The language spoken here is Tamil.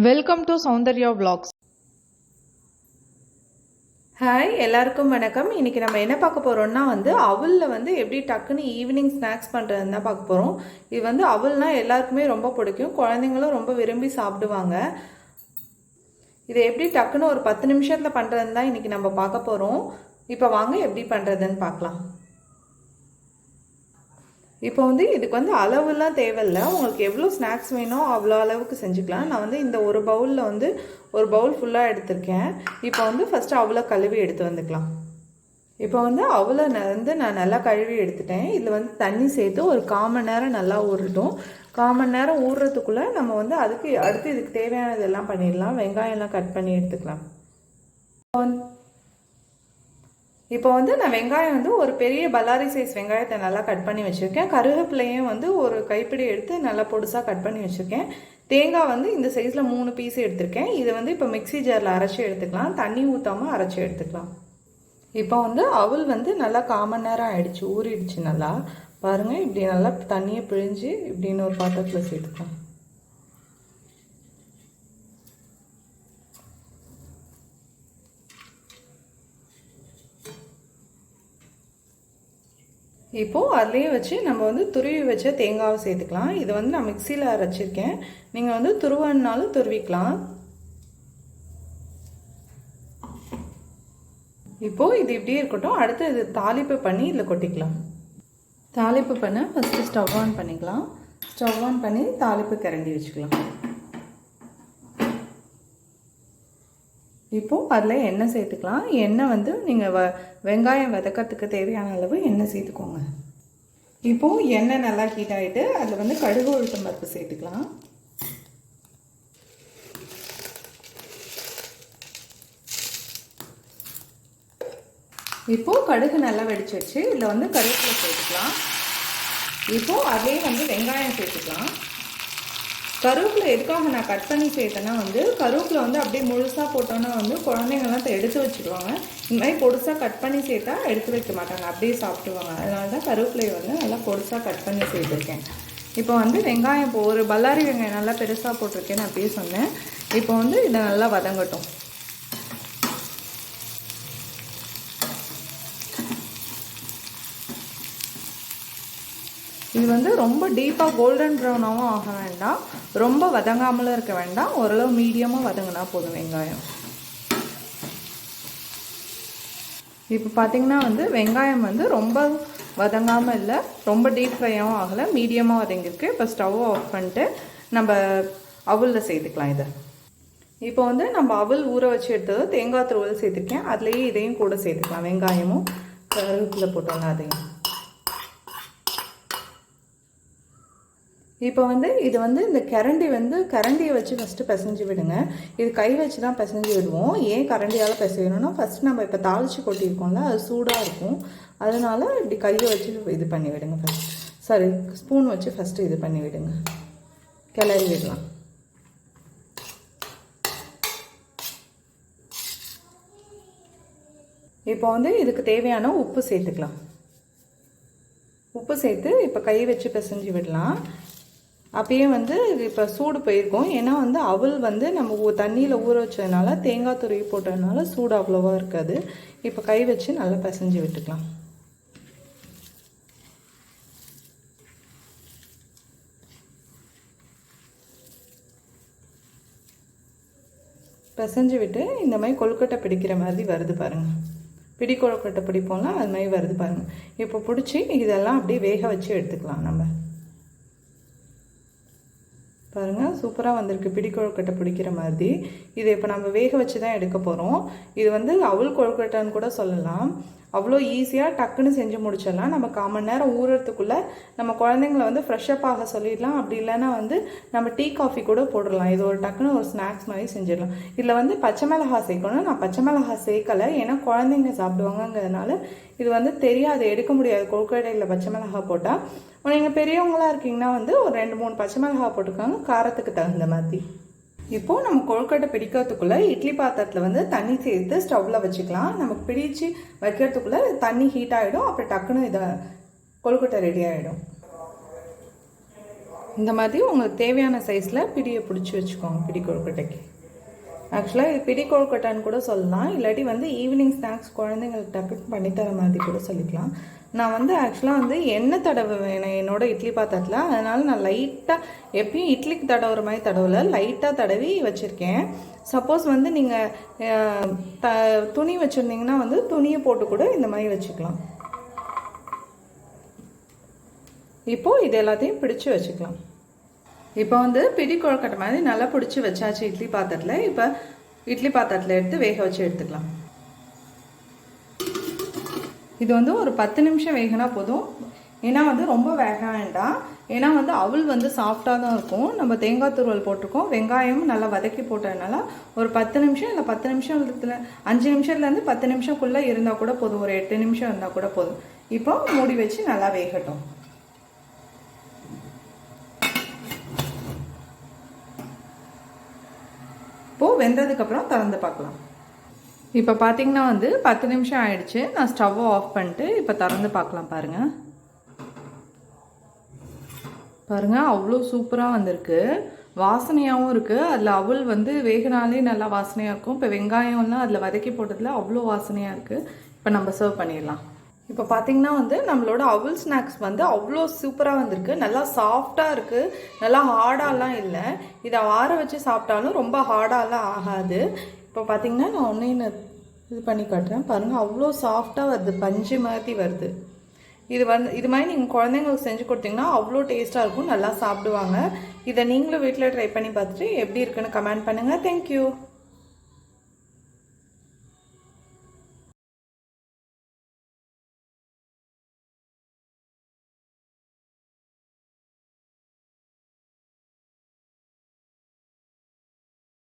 Welcome to Soundarya vlogs. Hi எல்லாருக்கும் வணக்கம். இன்னைக்கு நம்ம என்ன பார்க்க போகிறோம்னா வந்து அவலில் வந்து எப்படி டக்குன்னு ஈவினிங் ஸ்நாக்ஸ் பண்ணுறதுன்னு தான் பார்க்க போகிறோம் இது வந்து அவல்னா எல்லாருக்குமே ரொம்ப பிடிக்கும். குழந்தைங்களும் ரொம்ப விரும்பி சாப்பிடுவாங்க. இதை எப்படி டக்குன்னு ஒரு பத்து நிமிஷத்தில் பண்ணுறதுன்னு தான் இன்றைக்கி நம்ம பார்க்க போகிறோம் இப்போ வாங்க எப்படி பண்ணுறதுன்னு பார்க்கலாம். இப்போ வந்து இதுக்கு வந்து அளவுலாம் தேவையில்ல. உங்களுக்கு எவ்வளோ ஸ்நாக்ஸ் வேணும் அவ்வளோ அளவுக்கு செஞ்சுக்கலாம். நான் வந்து இந்த ஒரு பவுலில் வந்து ஒரு பவுல் ஃபுல்லாக எடுத்திருக்கேன். இப்போ வந்து ஃபஸ்ட்டு அவ்வளோ கழுவி எடுத்து வந்துக்கலாம். இப்போ வந்து அவ்வளோ வந்து நான் நல்லா கழுவி எடுத்துட்டேன். இதில் வந்து தண்ணி சேர்த்து ஒரு காமன் நேரம் நல்லா ஊறட்டும். கால் மணி நேரம் ஊறுறதுக்குள்ளே நம்ம வந்து அதுக்கு அடுத்து இதுக்கு தேவையானதெல்லாம் பண்ணிடலாம். வெங்காயம்லாம் கட் பண்ணி எடுத்துக்கலாம். இப்போ வந்து நான் வெங்காயம் வந்து ஒரு பெரிய பல்லாரி சைஸ் வெங்காயத்தை நல்லா கட் பண்ணி வச்சுருக்கேன். கருவேப்பிலையும் வந்து ஒரு கைப்பிடி எடுத்து நல்லா பொடுசாக கட் பண்ணி வச்சுருக்கேன். தேங்காய் வந்து இந்த சைஸில் மூணு பீஸ் எடுத்திருக்கேன். இதை வந்து இப்போ மிக்ஸி ஜாரில் அரைச்சி எடுத்துக்கலாம். தண்ணி ஊற்றாமல் அரைச்சி எடுத்துக்கலாம். இப்போ வந்து அவல் வந்து நல்லா காமன் நேரம் ஆகிடுச்சு ஊறிடுச்சு நல்லா. பாருங்கள் இப்படி நல்லா தண்ணியை பிழிஞ்சு இப்படின்னு ஒரு பாத்திரத்தில் சேர்த்துக்கலாம். இப்போது அதுலேயே வச்சு நம்ம வந்து துருவி வச்ச தேங்காவை சேர்த்துக்கலாம். இது வந்து நான் மிக்சியில் அரைச்சிருக்கேன். நீங்கள் வந்து துருவன்னாலும் துருவிக்கலாம். இப்போது இது இப்படியே இருக்கட்டும். அடுத்து இது தாளிப்பு பண்ணி இதில் கொட்டிக்கலாம். தாளிப்பு பண்ண ஃபஸ்ட்டு ஸ்டவ் ஆன் பண்ணிக்கலாம். ஸ்டவ் ஆன் பண்ணி தாளிப்பு கரண்டி வச்சுக்கலாம். இப்போது அதில் எண்ணெய் சேர்த்துக்கலாம். எண்ணெய் வந்து நீங்கள் வ வெங்காயம் வதக்கிறதுக்கு தேவையான அளவு எண்ணெய் சேர்த்துக்கோங்க. இப்போது எண்ணெய் நல்லா ஹீட் ஆகிட்டு அதில் வந்து கடுகு உளுத்தம் பருப்பு சேர்த்துக்கலாம். இப்போது கடுகு நல்லா வெடிச்சிருச்சு இதில் வந்து கருவேப்பிலை சேர்த்துக்கலாம். இப்போது அதே வந்து வெங்காயம் சேர்த்துக்கலாம். கருவேப்பிலை எதுக்காக நான் கட் பண்ணி சேர்த்தேன்னா வந்து கருவேப்பிலை வந்து அப்படியே முழுசாக போட்டோன்னா வந்து குழந்தைங்கள்லாம் எடுத்து வச்சுருவாங்க. இந்த மாதிரி பொடுசாக கட் பண்ணி சேர்த்தா எடுத்து வைக்க மாட்டாங்க. அப்படியே சாப்பிடுவாங்க அதனால தான் கருவேப்பிலையை வந்து நல்லா பொடுசாக கட் பண்ணி சேர்த்துருக்கேன். இப்போ வந்து வெங்காயம் இப்போ ஒரு பல்லாரி வெங்காயம் நல்லா பெருசாக போட்டிருக்கேன்னு அப்படியே சொன்னேன். இப்போ வந்து இதை நல்லா வதங்கட்டும். இது வந்து ரொம்ப டீப்பாக கோல்டன் ப்ரௌனாகவும் ஆக வேண்டாம். ரொம்ப வதங்காமலும் இருக்க வேண்டாம். ஓரளவு மீடியமாக வதங்கினா போதும் வெங்காயம். இப்போ பார்த்தீங்கன்னா வந்து வெங்காயம் வந்து ரொம்ப வதங்காமல் இல்லை ரொம்ப டீப் ஃப்ரையாகவும் ஆகலை மீடியமாக வதங்கியிருக்கு. இப்போ ஸ்டவ் ஆஃப் பண்ணிட்டு நம்ம அவலில் சேர்த்துக்கலாம் இதை. இப்போ வந்து நம்ம அவல் ஊற வச்சு எடுத்தது தேங்காய் துருவல் சேர்த்துருக்கேன். அதுலேயே இதையும் கூட சேர்த்துக்கலாம். வெங்காயமும் கருவேப்பில் போட்டோம்னா அதையும். இப்போ வந்து இது வந்து இந்த கரண்டி வந்து கரண்டியை வச்சு ஃபஸ்ட்டு பிசைஞ்சு விடுங்க. இது கை வச்சு தான் பிசைஞ்சு விடுவோம். ஏன் கரண்டியால் பிசையணும்னா ஃபஸ்ட் நம்ம இப்போ தாளித்து கொட்டியிருக்கோம்ல அது சூடாக இருக்கும். அதனால இப்படி கையை வச்சு இது பண்ணி விடுங்க ஃபஸ்ட் சாரி ஸ்பூன் வச்சு ஃபஸ்ட்டு இது பண்ணி விடுங்க. கிளறி விடலாம். இப்போ வந்து இதுக்கு தேவையான உப்பு சேர்த்துக்கலாம். உப்பு சேர்த்து இப்போ கை வச்சு பிசைஞ்சு விடலாம். அப்பயே வந்து இப்போ சூடு போயிருக்கும். ஏன்னா வந்து அவள் வந்து நம்ம தண்ணியில் ஊற வச்சதுனால தேங்காய் துருவி போட்டதுனால சூடு அவ்வளோவா இருக்காது. இப்போ கை வச்சு நல்லா பிசைஞ்சு விட்டுக்கலாம். பிசைஞ்சு விட்டு இந்த மாதிரி கொழுக்கட்டை பிடிக்கிற மாதிரி வருது பாருங்கள் பிடி கொழுக்கட்டை பிடிப்போம்லாம் அது மாதிரி வருது பாருங்கள் இப்போ பிடிச்சி இதெல்லாம் அப்படியே வேக வச்சு எடுத்துக்கலாம் நம்ம. பாருங்கள் சூப்பராக வந்திருக்கு. பிடி கொழுக்கட்டை பிடிக்கிற மாதிரி. இதை இப்போ நம்ம வேக வச்சு தான் எடுக்க போகிறோம் இது வந்து அவள் கொழுக்கட்டைன்னு கூட சொல்லலாம். அவ்வளோ ஈஸியாக டக்குன்னு செஞ்சு முடிச்சிடலாம். நம்ம காமன் நேரம் ஊறுறதுக்குள்ளே நம்ம குழந்தைங்கள வந்து ஃப்ரெஷ்ஷப் ஆக சொல்லிடலாம். அப்படி இல்லைன்னா வந்து நம்ம டீ காஃபி கூட போடலாம் இது ஒரு டக்குன்னு ஒரு ஸ்நாக்ஸ் மாதிரி செஞ்சிடலாம். இதில் வந்து பச்சை மிளகா சேர்க்கணும். நான் பச்சை மிளகா சேர்க்கலை. ஏன்னா குழந்தைங்க சாப்பிடுவாங்கங்கிறதுனால இது வந்து தெரியாது. எடுக்க முடியாது. கொழுக்கடையில் பச்சை மிளகா போட்டால் நீங்கள் பெரியவங்களாக இருக்கீங்கன்னா வந்து ஒரு ரெண்டு மூணு பச்சை மிளகா போட்டுக்கோங்க காரத்துக்கு தகுந்த மாதிரி. இப்போது நம்ம கொழுக்கட்டை பிடிக்கிறதுக்குள்ளே இட்லி பாத்திரத்தில் வந்து தண்ணி சேர்த்து ஸ்டவ்வில் வச்சுக்கலாம். நமக்கு பிடிச்சு வைக்கிறதுக்குள்ளே தண்ணி ஹீட் ஆகிடும் அப்புறம் டக்குன்னு இதை கொழுக்கட்டை ரெடி ஆகிடும் இந்த மாதிரி உங்களுக்கு தேவையான சைஸில் பிடியை பிடிச்சி வச்சுக்கோங்க பிடி கொழுக்கட்டைக்கு. ஆக்சுவலாக இது பிடி கொழுக்கட்டைன்னு கூட சொல்லலாம். இல்லாட்டி வந்து ஈவினிங் ஸ்நாக்ஸ் குழந்தைங்களுக்கு டக்குன்னு பண்ணித்தர மாதிரி கூட சொல்லிக்கலாம். நான் வந்து ஆக்சுவலாக வந்து எண்ணெய் தடவை வேணும் என்னோட இட்லி பாத்திரத்தில். அதனால் நான் லைட்டாக எப்பயும் இட்லிக்கு தடவுற மாதிரி தடவல லைட்டாக தடவி வச்சுருக்கேன். சப்போஸ் வந்து நீங்கள் த துணி வச்சுருந்தீங்கன்னா வந்து துணியை போட்டு கூட இந்த மாதிரி வச்சுக்கலாம். இப்போது இது எல்லாத்தையும் பிடிச்சு வச்சுக்கலாம். இப்போ வந்து பிடி குழக்கட்டை மாதிரி நல்லா பிடிச்சி வச்சாச்சு இட்லி பாத்திரத்தில். இப்போ இட்லி பாத்திரத்தில் எடுத்து வேக வச்சு எடுத்துக்கலாம். இது வந்து ஒரு பத்து நிமிஷம் வேகினா போதும். ஏன்னா வந்து ரொம்ப வேக வேண்டாம். ஏன்னா வந்து அவள் வந்து சாஃப்டாக தான் இருக்கும். நம்ம தேங்காய் துருவல் போட்டிருக்கோம். வெங்காயம் நல்லா வதக்கி போட்டதுனால ஒரு பத்து நிமிஷம் இல்லை பத்து நிமிஷத்துல அஞ்சு நிமிஷத்துலேருந்து பத்து நிமிஷம்குள்ளே இருந்தால் கூட போதும். ஒரு எட்டு நிமிஷம் இருந்தால் கூட போதும். இப்போ மூடி வச்சு நல்லா வேகட்டும். இப்போது வெந்ததுக்கப்புறம் திறந்து பார்க்கலாம். இப்போ பார்த்தீங்கன்னா வந்து பத்து நிமிஷம் ஆயிடுச்சு. நான் ஸ்டவ்வை ஆஃப் பண்ணிட்டு இப்போ திறந்து பார்க்கலாம் பாருங்கள் பாருங்கள் அவ்வளோ சூப்பராக வந்திருக்கு. வாசனையாகவும் இருக்குது அதில் அவள் வந்து வேகினாலே நல்லா வாசனையாக இருக்கும். இப்போ வெங்காயம்லாம் அதில் வதக்கி போட்டதில் அவ்வளோ வாசனையாக இருக்குது இப்போ நம்ம சர்வ் பண்ணிடலாம். இப்போ பார்த்தீங்கன்னா வந்து நம்மளோட அவுல் ஸ்நாக்ஸ் வந்து அவ்வளோ சூப்பராக வந்திருக்கு. நல்லா சாஃப்டாக இருக்குது நல்லா ஹார்டாலாம் இல்லை. இதை ஆற வச்சு சாப்பிட்டாலும் ரொம்ப ஹார்டாலாம் ஆகாது. இப்போ பார்த்தீங்கன்னா நான் ஒன்று இது பண்ணி காட்டுறேன். பாருங்கள் அவ்வளோ சாஃப்டாக வருது. பஞ்சு மாதிரி வருது. இது வந்து இது மாதிரி நீங்கள் குழந்தைங்களுக்கு செஞ்சு கொடுத்தீங்கன்னா அவ்வளோ டேஸ்ட்டாக இருக்கும். நல்லா சாப்பிடுவாங்க. இதை நீங்களும் வீட்டில் ட்ரை பண்ணி பார்த்துட்டு எப்படி இருக்குன்னு கமெண்ட் பண்ணுங்கள் தேங்க்யூ